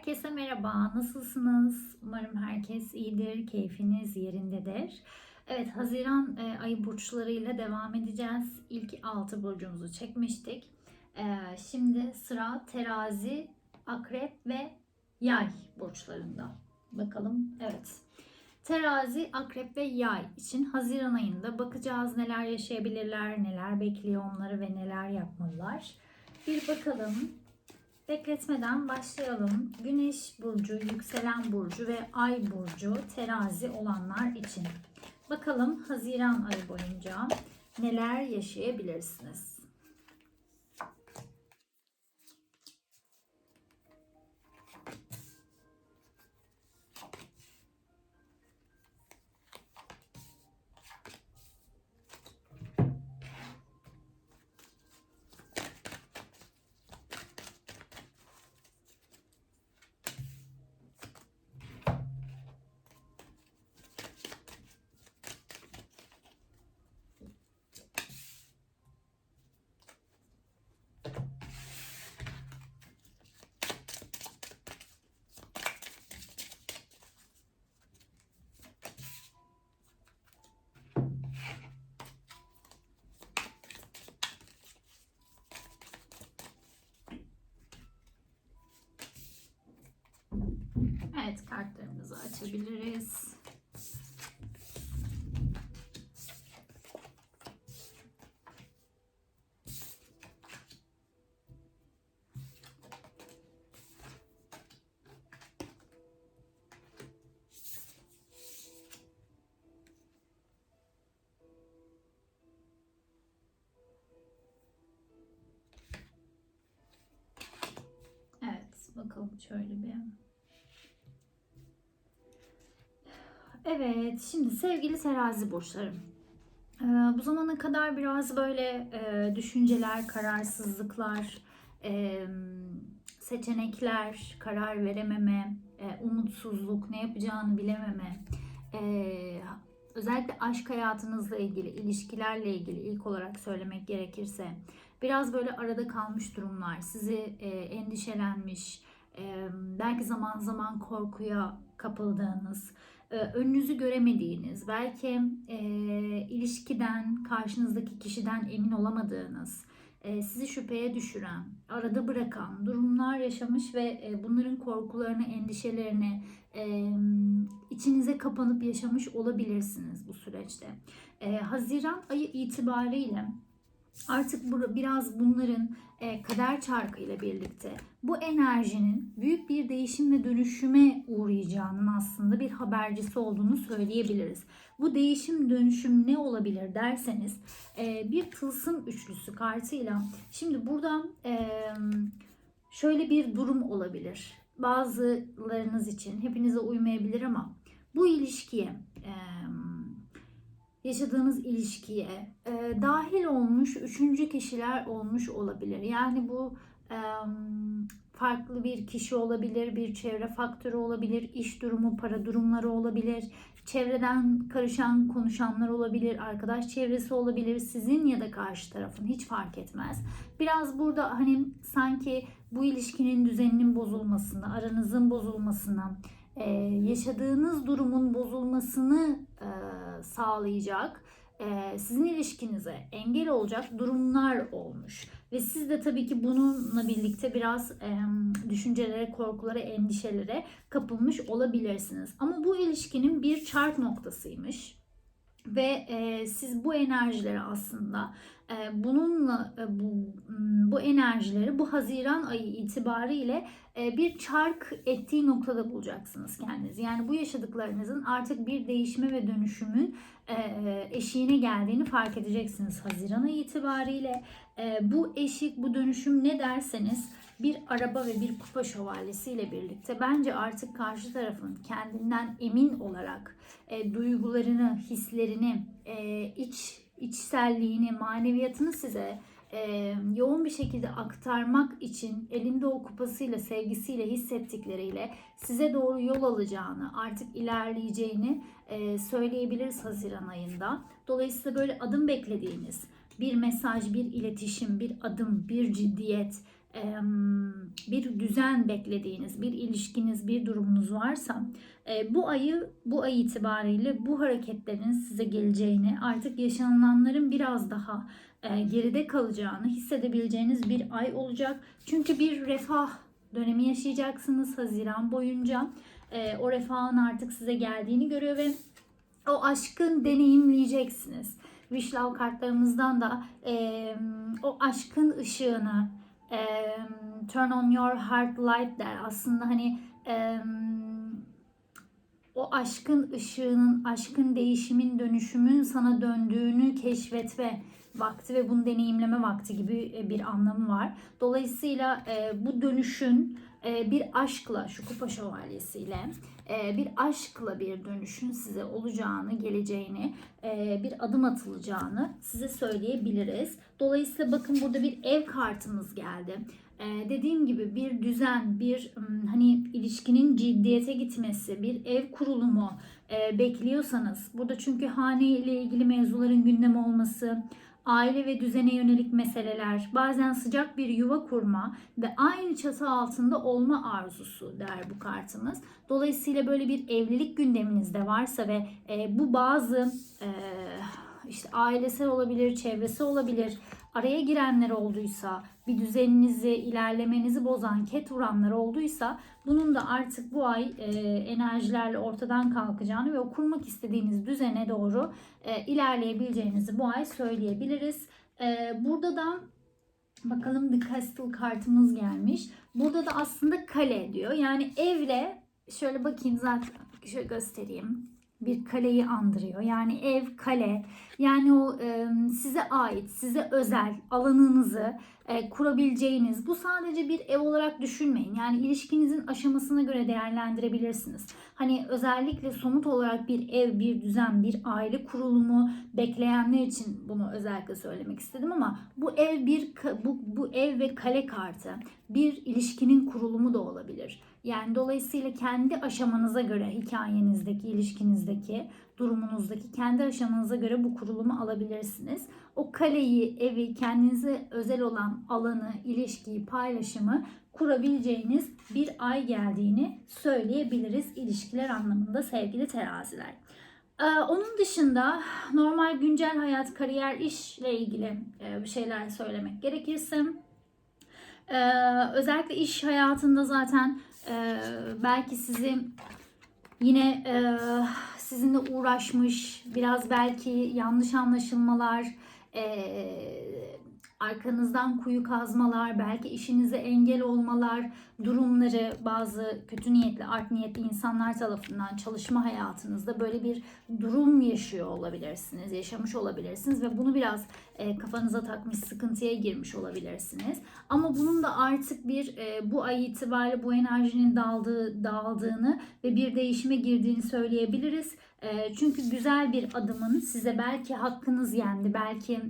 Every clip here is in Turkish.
Herkese merhaba, nasılsınız? Umarım herkes iyidir, keyfiniz yerindedir. Evet, Haziran e, ayı burçlarıyla devam edeceğiz. İlk 6 burcumuzu çekmiştik. E, şimdi sıra terazi, akrep ve yay burçlarında. Bakalım, evet. Terazi, akrep ve yay için Haziran ayında bakacağız neler yaşayabilirler, neler bekliyor onları ve neler yapmalılar. Bir bakalım. Bekletmeden başlayalım. Güneş burcu, yükselen burcu ve ay burcu terazi olanlar için. Bakalım Haziran ayı boyunca neler yaşayabilirsiniz? Evet kartlarımızı açabiliriz. Bakalım şöyle bir. Evet, şimdi sevgili terazi burçlarım. Ee, bu zamana kadar biraz böyle e, düşünceler, kararsızlıklar, e, seçenekler, karar verememe, e, umutsuzluk, ne yapacağını bilememe, e, özellikle aşk hayatınızla ilgili, ilişkilerle ilgili ilk olarak söylemek gerekirse biraz böyle arada kalmış durumlar, sizi e, endişelenmiş, belki zaman zaman korkuya kapıldığınız, e, önünüzü göremediğiniz, belki e, ilişkiden, karşınızdaki kişiden emin olamadığınız, e, sizi şüpheye düşüren, arada bırakan durumlar yaşamış ve e, bunların korkularını, endişelerini içinize kapanıp yaşamış olabilirsiniz bu süreçte. Haziran ayı itibariyle artık bu, biraz bunların e, kader çarkıyla birlikte bu enerjinin büyük bir değişim ve dönüşüme uğrayacağının aslında bir habercisi olduğunu söyleyebiliriz. Bu değişim dönüşüm ne olabilir derseniz e, bir tılsım üçlüsü kartıyla şimdi burada e, şöyle bir durum olabilir. Bazılarınız için hepinize uymayabilir ama bu ilişkiye e, yaşadığınız ilişkiye e, dahil olmuş üçüncü kişiler olmuş olabilir. Yani bu e, farklı bir kişi olabilir, bir çevre faktörü olabilir, iş durumu, para durumları olabilir, çevreden karışan konuşanlar olabilir, arkadaş çevresi olabilir, sizin ya da karşı tarafın hiç fark etmez. Biraz burada hani sanki bu ilişkinin düzeninin bozulmasına, aranızın bozulmasına, e, yaşadığınız durumun bozulmasını e, sağlayacak, e, sizin ilişkinize engel olacak durumlar olmuş. Ve siz de tabii ki bununla birlikte biraz e, düşüncelere, korkulara, endişelere kapılmış olabilirsiniz. Ama bu ilişkinin bir çark noktasıymış. Ve e, siz bu enerjileri aslında e, bununla e, bu, bu enerjileri bu Haziran ayı itibariyle e, bir çark ettiği noktada bulacaksınız kendinizi. Yani bu yaşadıklarınızın artık bir değişime ve dönüşümün eşiğine geldiğini fark edeceksiniz Haziran ayı itibariyle. E, bu eşik, bu dönüşüm ne derseniz bir araba ve bir kupa şövalyesiyle birlikte bence artık karşı tarafın kendinden emin olarak e, duygularını, hislerini, e, iç içselliğini, maneviyatını size e, yoğun bir şekilde aktarmak için elinde o kupasıyla, sevgisiyle, hissettikleriyle size doğru yol alacağını, artık ilerleyeceğini e, söyleyebiliriz Haziran ayında. Dolayısıyla böyle adım beklediğiniz bir mesaj, bir iletişim, bir adım, bir ciddiyet, bir düzen beklediğiniz, bir ilişkiniz, bir durumunuz varsa e, bu ayı bu ay itibariyle bu hareketlerin size geleceğini, artık yaşananların biraz daha e, geride kalacağını hissedebileceğiniz bir ay olacak. Çünkü bir refah dönemi yaşayacaksınız Haziran boyunca. E, o refahın artık size geldiğini görüyor ve o aşkın deneyimleyeceksiniz. Wish Love kartlarımızdan da e, o aşkın ışığını e, turn on your heart light der. Aslında hani e, o aşkın ışığının, aşkın değişimin, dönüşümün sana döndüğünü keşfetme vakti ve bunu deneyimleme vakti gibi e, bir anlamı var. Dolayısıyla e, bu dönüşün bir aşkla, şu kupa şövalyesiyle e, bir aşkla bir dönüşün size olacağını, geleceğini, e, bir adım atılacağını size söyleyebiliriz. Dolayısıyla bakın burada bir ev kartımız geldi. Ee, dediğim gibi bir düzen, bir hani ilişkinin ciddiyete gitmesi, bir ev kurulumu e, bekliyorsanız, burada çünkü hane ile ilgili mevzuların gündem olması, aile ve düzene yönelik meseleler, bazen sıcak bir yuva kurma ve aynı çatı altında olma arzusu der bu kartımız. Dolayısıyla böyle bir evlilik gündeminizde varsa ve e, bu bazı e, işte ailesel olabilir, çevresi olabilir, araya girenler olduysa, bir düzeninizi, ilerlemenizi bozan, ket vuranlar olduysa bunun da artık bu ay e, enerjilerle ortadan kalkacağını ve o kurmak istediğiniz düzene doğru e, ilerleyebileceğinizi bu ay söyleyebiliriz. E, burada da bakalım The Castle kartımız gelmiş. Burada da aslında kale diyor. Yani evle şöyle bakayım zaten şöyle göstereyim bir kaleyi andırıyor. Yani ev, kale, yani o e, size ait, size özel alanınızı e, kurabileceğiniz. Bu sadece bir ev olarak düşünmeyin. Yani ilişkinizin aşamasına göre değerlendirebilirsiniz. Hani özellikle somut olarak bir ev, bir düzen, bir aile kurulumu bekleyenler için bunu özellikle söylemek istedim ama bu ev bir bu, bu ev ve kale kartı bir ilişkinin kurulumu da olabilir. Yani dolayısıyla kendi aşamanıza göre hikayenizdeki, ilişkinizdeki, durumunuzdaki kendi aşamanıza göre bu kurulumu alabilirsiniz. O kaleyi, evi, kendinize özel olan alanı, ilişkiyi, paylaşımı kurabileceğiniz bir ay geldiğini söyleyebiliriz ilişkiler anlamında sevgili teraziler. Ee, onun dışında normal güncel hayat, kariyer, işle ilgili e, bir şeyler söylemek gerekirse ee, özellikle iş hayatında zaten e, belki sizi yine e, sizinle uğraşmış biraz belki yanlış anlaşılmalar e, arkanızdan kuyu kazmalar, belki işinize engel olmalar, durumları bazı kötü niyetli, art niyetli insanlar tarafından çalışma hayatınızda böyle bir durum yaşıyor olabilirsiniz, yaşamış olabilirsiniz ve bunu biraz e, kafanıza takmış, sıkıntıya girmiş olabilirsiniz. Ama bunun da artık bir e, bu ay itibariyle bu enerjinin dağıldığı, dağıldığını ve bir değişime girdiğini söyleyebiliriz. E, çünkü güzel bir adımın size belki hakkınız yendi, belki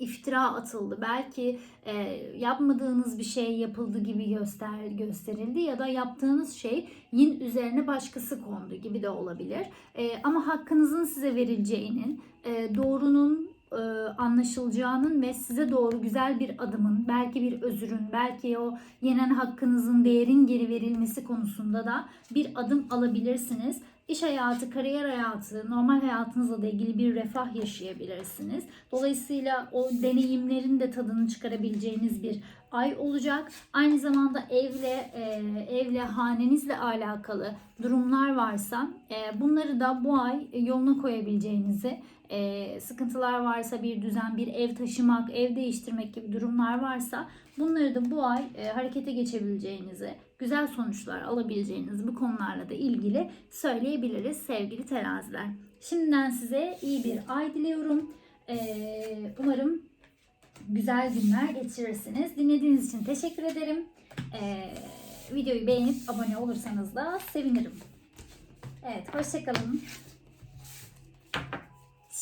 iftira atıldı. Belki e, yapmadığınız bir şey yapıldı gibi göster gösterildi ya da yaptığınız şey yin üzerine başkası kondu gibi de olabilir. E, ama hakkınızın size verileceğinin, e, doğrunun e, anlaşılacağının ve size doğru güzel bir adımın, belki bir özürün, belki o yenen hakkınızın değerin geri verilmesi konusunda da bir adım alabilirsiniz. İş hayatı, kariyer hayatı, normal hayatınızla da ilgili bir refah yaşayabilirsiniz. Dolayısıyla o deneyimlerin de tadını çıkarabileceğiniz bir ay olacak. Aynı zamanda evle, e, evle, hanenizle alakalı durumlar varsa e, bunları da bu ay yoluna koyabileceğinizi, e, sıkıntılar varsa bir düzen, bir ev taşımak, ev değiştirmek gibi durumlar varsa bunları da bu ay e, harekete geçebileceğinizi, güzel sonuçlar alabileceğiniz bu konularla da ilgili söyleyebiliriz sevgili teraziler. Şimdiden size iyi bir ay diliyorum. Ee, umarım güzel günler geçirirsiniz. Dinlediğiniz için teşekkür ederim. Ee, videoyu beğenip abone olursanız da sevinirim. Evet, hoşçakalın.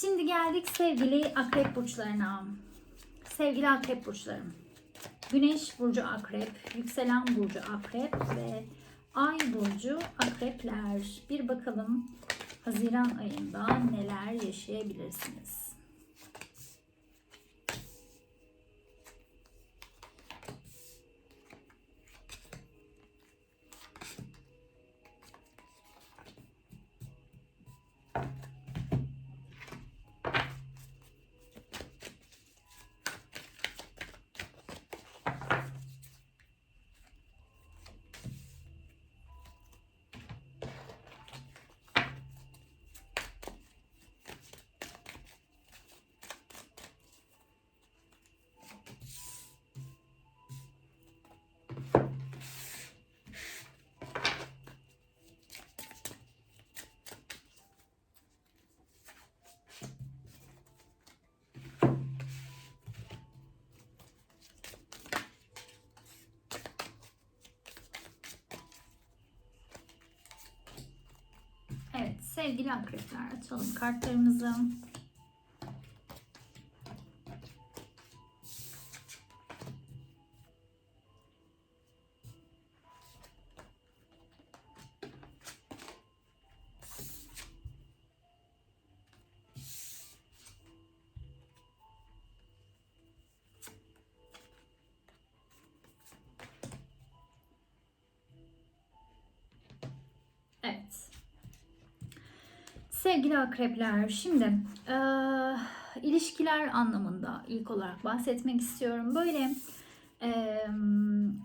Şimdi geldik sevgili akrep burçlarına. Sevgili akrep burçlarım. Güneş burcu akrep, yükselen burcu akrep ve ay burcu akrepler. Bir bakalım Haziran ayında neler yaşayabilirsiniz. Sevgili akrepler açalım kartlarımızı. Sevgili akrepler, şimdi eee, ilişkiler anlamında ilk olarak bahsetmek istiyorum. Böyle eee,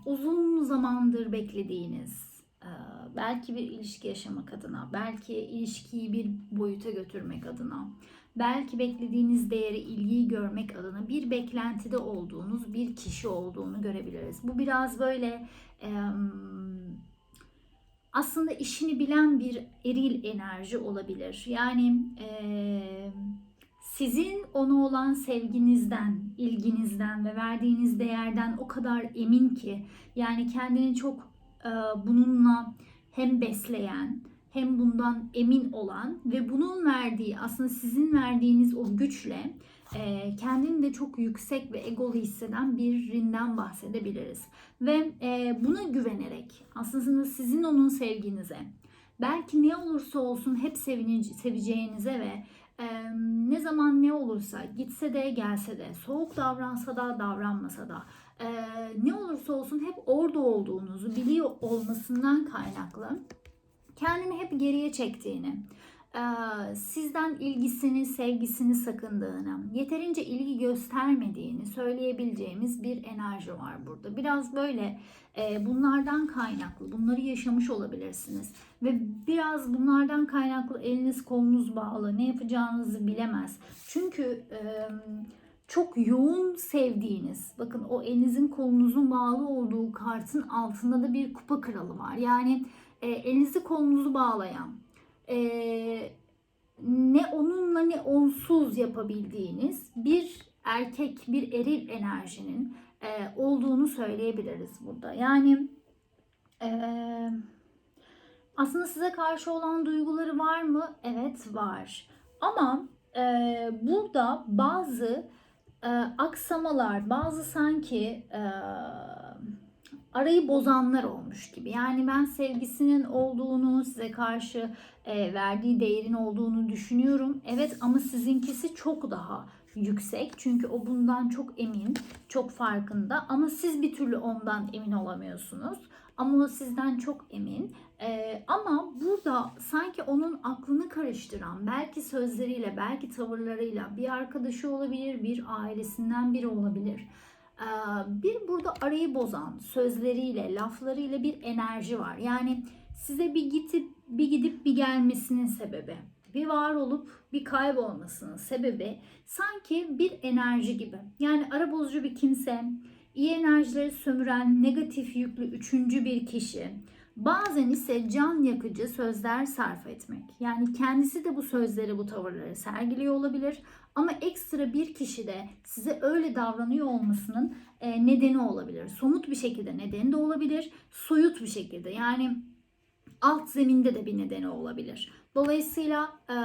uzun zamandır beklediğiniz, eee, belki bir ilişki yaşamak adına, belki ilişkiyi bir boyuta götürmek adına, belki beklediğiniz değeri, ilgiyi görmek adına bir beklentide olduğunuz bir kişi olduğunu görebiliriz. Bu biraz böyle eee aslında işini bilen bir eril enerji olabilir. Yani eee, sizin ona olan sevginizden, ilginizden ve verdiğiniz değerden o kadar emin ki yani kendini çok eee, bununla hem besleyen hem bundan emin olan ve bunun verdiği aslında sizin verdiğiniz o güçle eee, kendini de çok yüksek ve egolu hisseden birinden bahsedebiliriz. Ve e, buna güvenerek aslında sizin onun sevginize belki ne olursa olsun hep sevinici, seveceğinize ve e, ne zaman ne olursa gitse de gelse de soğuk davransa da davranmasa da e, ne olursa olsun hep orada olduğunuzu biliyor olmasından kaynaklı kendini hep geriye çektiğini sizden ilgisini, sevgisini sakındığını, yeterince ilgi göstermediğini söyleyebileceğimiz bir enerji var burada. Biraz böyle e, bunlardan kaynaklı, bunları yaşamış olabilirsiniz. Ve biraz bunlardan kaynaklı eliniz kolunuz bağlı, ne yapacağınızı bilemez. Çünkü e, çok yoğun sevdiğiniz, bakın o elinizin kolunuzun bağlı olduğu kartın altında da bir kupa kralı var. Yani e, elinizi kolunuzu bağlayan, e, ne onunla ne onsuz yapabildiğiniz bir erkek, bir eril enerjinin e, olduğunu söyleyebiliriz burada. Yani e, aslında size karşı olan duyguları var mı? Evet var. Ama e, burada bazı e, aksamalar, bazı sanki e, arayı bozanlar olmuş gibi. Yani ben sevgisinin olduğunu, size karşı e, verdiği değerin olduğunu düşünüyorum. Evet ama sizinkisi çok daha yüksek. Çünkü o bundan çok emin, çok farkında ama siz bir türlü ondan emin olamıyorsunuz. Ama o sizden çok emin. Ee, ama burada sanki onun aklını karıştıran, belki sözleriyle, belki tavırlarıyla bir arkadaşı olabilir, bir ailesinden biri olabilir. Ee, bir burada arayı bozan sözleriyle, laflarıyla bir enerji var. Yani size bir gidip bir gidip bir gelmesinin sebebi, bir var olup bir kaybolmasının sebebi sanki bir enerji gibi. Yani ara bozucu bir kimse, iyi enerjileri sömüren negatif yüklü üçüncü bir kişi. Bazen ise can yakıcı sözler sarf etmek. Yani kendisi de bu sözleri, bu tavırları sergiliyor olabilir. Ama ekstra bir kişi de size öyle davranıyor olmasının e, nedeni olabilir. Somut bir şekilde nedeni de olabilir. Soyut bir şekilde yani alt zeminde de bir nedeni olabilir. Dolayısıyla e,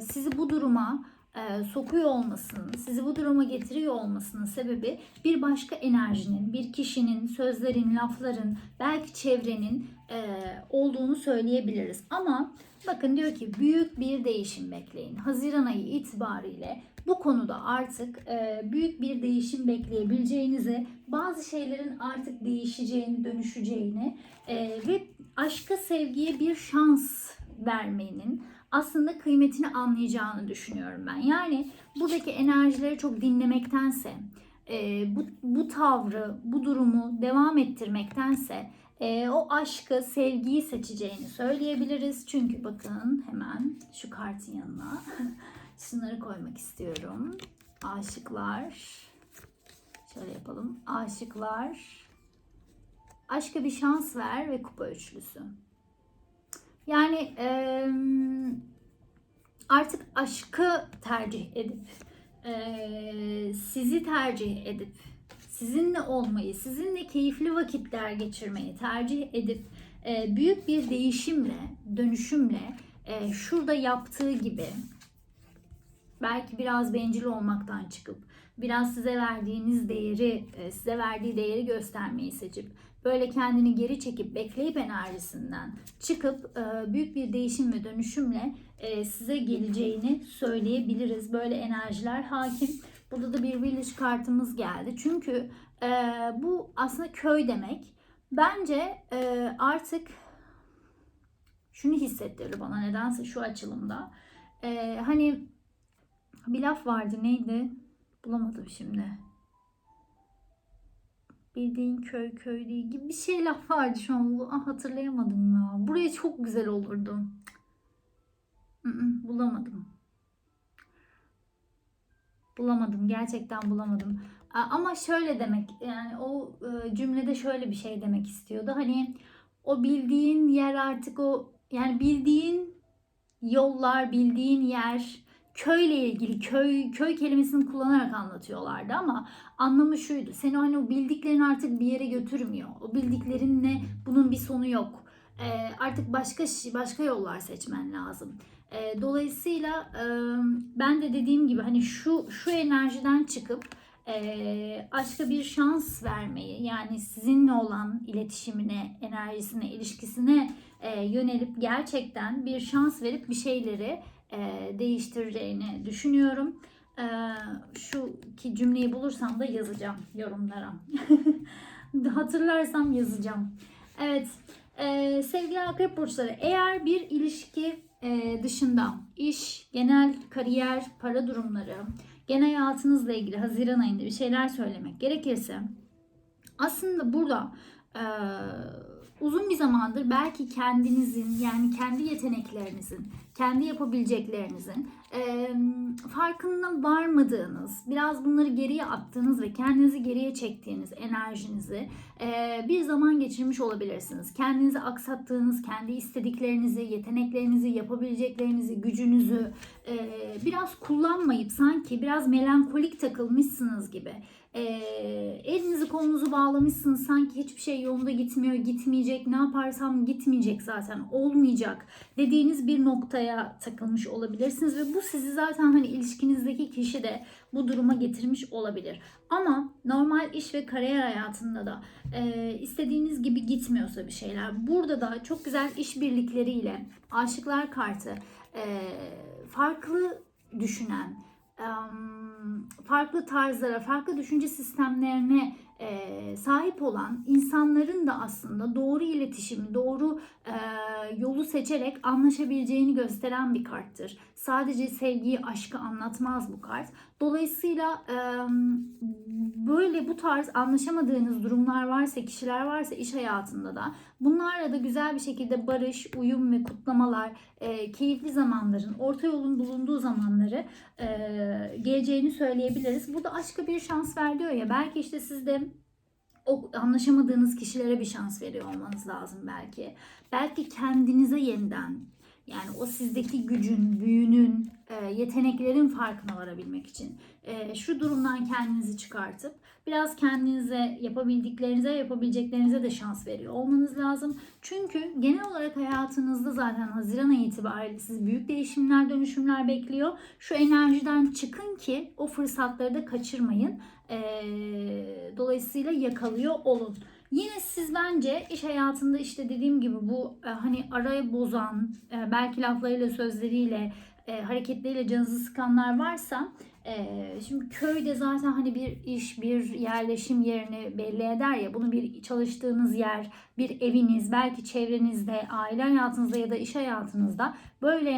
sizi bu duruma e, sokuyor olmasının, sizi bu duruma getiriyor olmasının sebebi bir başka enerjinin, bir kişinin, sözlerin, lafların, belki çevrenin e, olduğunu söyleyebiliriz. Ama bakın diyor ki büyük bir değişim bekleyin. Haziran ayı itibariyle bu konuda artık e, büyük bir değişim bekleyebileceğinizi, bazı şeylerin artık değişeceğini, dönüşeceğini e, ve aşka, sevgiye bir şans vermenin aslında kıymetini anlayacağını düşünüyorum ben. Yani buradaki enerjileri çok dinlemektense, e, bu, bu tavrı, bu durumu devam ettirmektense e, o aşkı, sevgiyi seçeceğini söyleyebiliriz. Çünkü bakın hemen şu kartın yanına şunları koymak istiyorum. Aşıklar. Şöyle yapalım. Aşıklar. Aşka bir şans ver ve kupa üçlüsü. Yani e, artık aşkı tercih edip e, sizi tercih edip sizinle olmayı, sizinle keyifli vakitler geçirmeyi tercih edip e, büyük bir değişimle, dönüşümle e, şurada yaptığı gibi belki biraz bencil olmaktan çıkıp biraz size verdiğiniz değeri, size verdiği değeri göstermeyi seçip böyle kendini geri çekip bekleyip enerjisinden çıkıp e, büyük bir değişim ve dönüşümle e, size geleceğini söyleyebiliriz. Böyle enerjiler hakim. Burada da bir village kartımız geldi. Çünkü e, bu aslında köy demek. Bence artık şunu hissettirdi bana nedense şu açılımda. E, hani bir laf vardı neydi? Bulamadım şimdi. Bildiğin köy köy değil gibi bir şey laf vardı şu an. Ah, hatırlayamadım ya. Buraya çok güzel olurdu. Bulamadım. Bulamadım. Gerçekten bulamadım. Ama şöyle demek yani o e, cümlede şöyle bir şey demek istiyordu. Hani o bildiğin yer artık o yani bildiğin yollar, bildiğin yer köyle ilgili köy köy kelimesini kullanarak anlatıyorlardı ama anlamı şuydu. Seni hani o bildiklerin artık bir yere götürmüyor. O bildiklerinle bunun bir sonu yok. Ee, artık başka başka yollar seçmen lazım. Ee, dolayısıyla e, ben de dediğim gibi hani şu şu enerjiden çıkıp e, aşka bir şans vermeyi yani sizinle olan iletişimine, enerjisine, ilişkisine e, yönelip gerçekten bir şans verip bir şeyleri e, değiştireceğini düşünüyorum. E, şu ki cümleyi bulursam da yazacağım yorumlara. Hatırlarsam yazacağım. Evet e, sevgili akrep burçları eğer bir ilişki e, dışında iş, genel kariyer, para durumları, genel hayatınızla ilgili Haziran ayında bir şeyler söylemek gerekirse aslında burada e, uzun bir zamandır belki kendinizin yani kendi yeteneklerinizin, kendi yapabileceklerinizin e, farkında varmadığınız, biraz bunları geriye attığınız ve kendinizi geriye çektiğiniz enerjinizi e, bir zaman geçirmiş olabilirsiniz. Kendinizi aksattığınız, kendi istediklerinizi, yeteneklerinizi, yapabileceklerinizi, gücünüzü e, biraz kullanmayıp sanki biraz melankolik takılmışsınız gibi e, elinizi kolunuzu bağlamışsınız sanki hiçbir şey yolunda gitmiyor gitmeyecek ne yaparsam gitmeyecek zaten olmayacak dediğiniz bir noktaya takılmış olabilirsiniz ve bu sizi zaten hani ilişkinizdeki kişi de bu duruma getirmiş olabilir. Ama normal iş ve kariyer hayatında da e, istediğiniz gibi gitmiyorsa bir şeyler burada da çok güzel işbirlikleriyle aşıklar kartı e, farklı düşünen em, farklı tarzlara, farklı düşünce sistemlerine e, sahip olan insanların da aslında doğru iletişimi, doğru e, yolu seçerek anlaşabileceğini gösteren bir karttır. Sadece sevgiyi, aşkı anlatmaz bu kart. Dolayısıyla e, böyle bu tarz anlaşamadığınız durumlar varsa, kişiler varsa iş hayatında da bunlarla da güzel bir şekilde barış, uyum ve kutlamalar, e, keyifli zamanların, orta yolun bulunduğu zamanları e, geleceğini söyleyebiliriz. Burada aşka bir şans ver diyor ya belki işte siz de o anlaşamadığınız kişilere bir şans veriyor olmanız lazım belki. Belki kendinize yeniden yani o sizdeki gücün, büyünün, e, yeteneklerin farkına varabilmek için e, şu durumdan kendinizi çıkartıp biraz kendinize yapabildiklerinize, yapabileceklerinize de şans veriyor olmanız lazım. Çünkü genel olarak hayatınızda zaten Haziran ayı itibariyle sizi büyük değişimler, dönüşümler bekliyor. Şu enerjiden çıkın ki o fırsatları da kaçırmayın. E, dolayısıyla yakalıyor olun. Yine siz bence iş hayatında işte dediğim gibi bu e, hani arayı bozan, e, belki laflarıyla, sözleriyle, e, hareketleriyle canınızı sıkanlar varsa e, şimdi köyde zaten hani bir iş, bir yerleşim yerini belli eder ya bunu bir çalıştığınız yer, bir eviniz, belki çevrenizde, aile hayatınızda ya da iş hayatınızda böyle